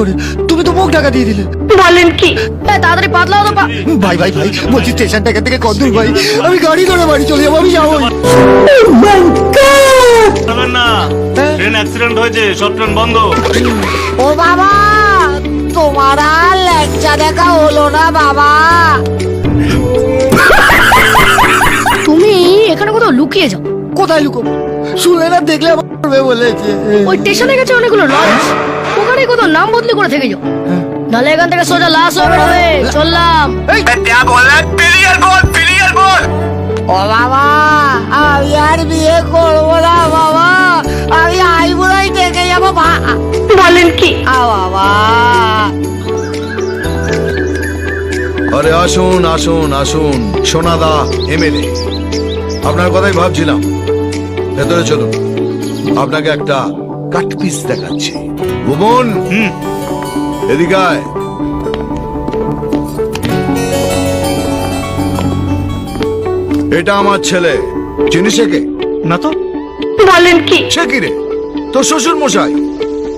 করে? তুমি তো মুখ ঢাকা দিয়ে দিলে। বলেন কি? তাড়াতাড়ি পাতলা হতো ভাই ভাই ভাই বলছি স্টেশনটা এখান থেকে কত দূর ভাই? আমি গাড়ি করে বাড়ি চলে যাব আমি যাব না ট্রেন অ্যাক্সিডেন্ট হয়েছে সব ট্রেন বন্ধ। ও বাবা তোমার আর ল্যাংচা দেখা হলো না বাবা। তুমি এখানে কোথাও লুকিয়ে যাও। কোথায় লুকোবো? শুনে না দেখলে বলেছে ওই স্টেশনে গেছে অনেকগুলো লঞ্চ। ওখানে কোথাও নাম বদলি করে থেকে যাও নাহলে এখান থেকে সোজা লাশ হয়ে বেরোবে চললাম। ও বাবা আমি আর বিয়ে করব না বাবা। আমি আইবুড়াই থেকে যাব বলেন কি? আ বাবা। আরে আসুন আসুন আসুন সোনাদা এমএলএ। আপনার কথাই ভাবছিলাম। ভেতরে চলুন। আপনাকে একটা কাট পিস দেখাচ্ছি। ভুবন এদিকে আয়। এটা আমার ছেলে। চিনিস একে না তো। বলেন কি? সে কি রে? তোর শ্বশুর মশাই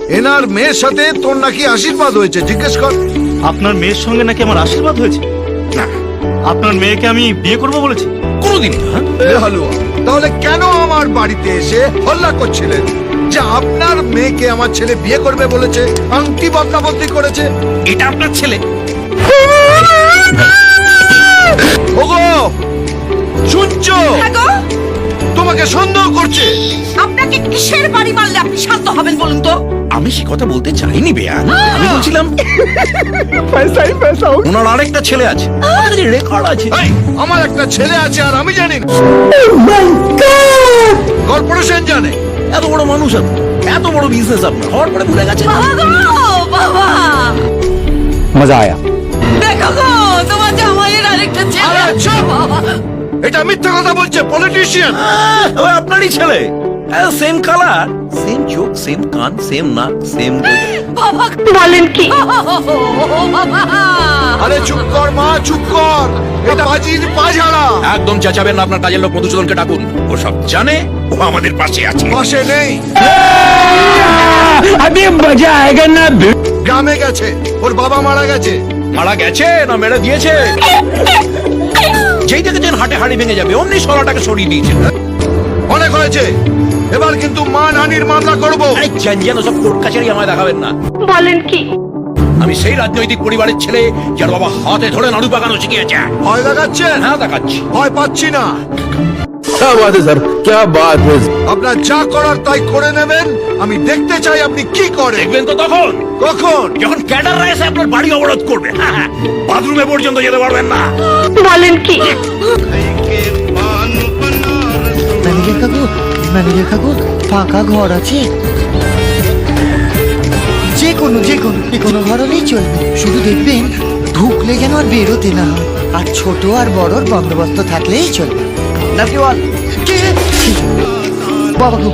এনার মেয়ের সাথে তোর নাকি আশীর্বাদ হয়েছে জিজ্ঞেস কর। আপনার মেয়ের সঙ্গে নাকি আমার আশীর্বাদ হয়েছে? না। আপনার মেয়েকে আমি বিয়ে করব বলেছি। কোনোদিন না হ্যাঁ? হালুয়া তাহলে কেন আমার বাড়িতে এসে হল্লা করছিলেন? যে আপনার মেয়েকে আমার ছেলে বিয়ে করবে বলেছে আংটি বদলা করেছে। এটা আপনার ছেলে। ওগো শুনছো? তোমাকে সন্দেহ করছে। আপনাকে কিসের বাড়ি মারলে আপনি শান্ত হবেন বলুন তো? আমি সে কথা বলতে চাইনি বেয়ান। আমি বলছিলাম ওনার আরেকটা ছেলে আছে। রেকর্ড আছে। আমার একটা ছেলে আছে আর আমি জানি। না কর্পোরেশন জানে। এত বড় মানুষ আপনি এত বড় বিজনেস আপনার। হওয়ার পরে ভুলে গেছে মজা আয়া। দেখো গো তোমার জামাইয়ের আরেকটা ছেলে। আচ্ছা। বাবা। এটা মিথ্যা কথা বলছে পলিটিশিয়ান আপনারই ছেলে। সেম কালার সেম চোখ সেম কান সেম নাক সেম বাবা বলেন কি? আরে চুপ কর মা চুপ কর। এটা বাজির পাঝাড়া একদম চেঁচাবেন না আপনার কাজের লোক মধুসূদনকে ডাকুন। ও সব জানে ও আমাদের পাশে আছে। পাশে নেই। আমি মজা আয়েগা না গ্রামে গেছে। ওর বাবা মারা গেছে। মারা গেছে না মেরে দিয়েছে? যেই দেখেছেন হাটে হাড়ি ভেঙে যাবে অমনি সরাটাকে সরিয়ে দিয়েছে। অনেক হয়েছে। এবার কিন্তু মা নানির মামলা করব আরে জ্যান সব কোর্ট কাছারি আমায় দেখাবেন না বলেন কি আমি সেই রাজনৈতিক পরিবারের ছেলে যার বাবা হাতে ধরে নাড়ু বাগানো শিখিয়েছে ভয় দেখাচ্ছেন হ্যাঁ দেখাচ্ছি ভয় পাচ্ছি না क्या बात है सर क्या बात है আপনার যা করার তাই করে নেবেন আমি দেখতে চাই আপনি কি করেন দেখবেন তো তখন কখন যখন ক্যাডাররা এসে আপনার বাড়ি অবরোধ করবে হ্যাঁ, হ্যাঁ, বাথরুমে পর্যন্ত যেতে পারবেন না বলেন কি ম্যানেজার কাকু ম্যানেজার কাকু ফাঁকা ঘর আছে। যে কোনো যে কোনো যে কোনো ঘর হলেই চলবে। শুধু দেখবেন ঢুকলে যেন আর বেরোতে না হয়। আর ছোট আর বড়র বন্দোবস্ত থাকলেই চলবে। নাকি বল বাবা গো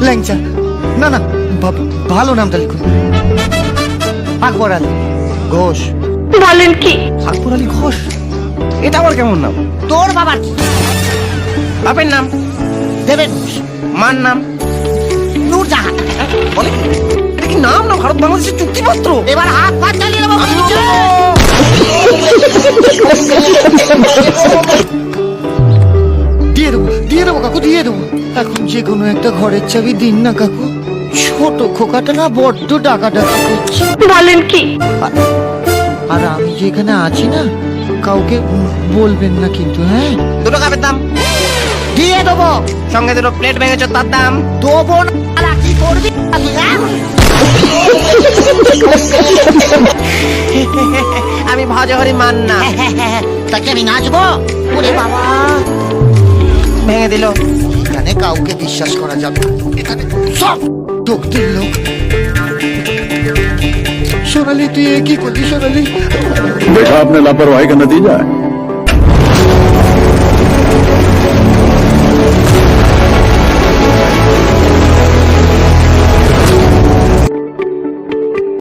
ল্যাংচা। না না ভালো নামটা লিখুন। আকবর আলী। ঘোষ। বলেন কি? আকবর আলী ঘোষ। এটা আমার কেমন নাম? তোর বাবার বাপের নাম? দেবেন। মার নাম নূরজাহান। বলে কি? নাম না ভারত বাংলাদেশের চুক্তিপত্র? এবার হাত পা চালিয়ে দেবো। দিয়ে দেবো দিয়ে দেবো কাকু দিয়ে দেবো। এখন যে কোনো একটা ঘরের চাবি দিন না কাকু। ছোট খোকাটা না বড্ড ডাকাডাকি করছে। বলেন কি? আর আমি যেখানে আছি না কাউকে বলবেন না কিন্তু হ্যাঁ? দুটো কাপের দাম। দেবো সঙ্গে দুটো প্লেট ভেঙেছ তার দাম দেবো না আর কি করবি তুই, হ্যাঁ? আমি ভজহরি মান না তাকে আমি নাচবো ওরে বাবা ভেঙে দিল এখানে কাউকে বিশ্বাস করা যাবে না। এখানে সব ডুকতির লোক সোনালি তুই এ কি করলি সোনালি देखा आपने लापरवाही का नतीजा है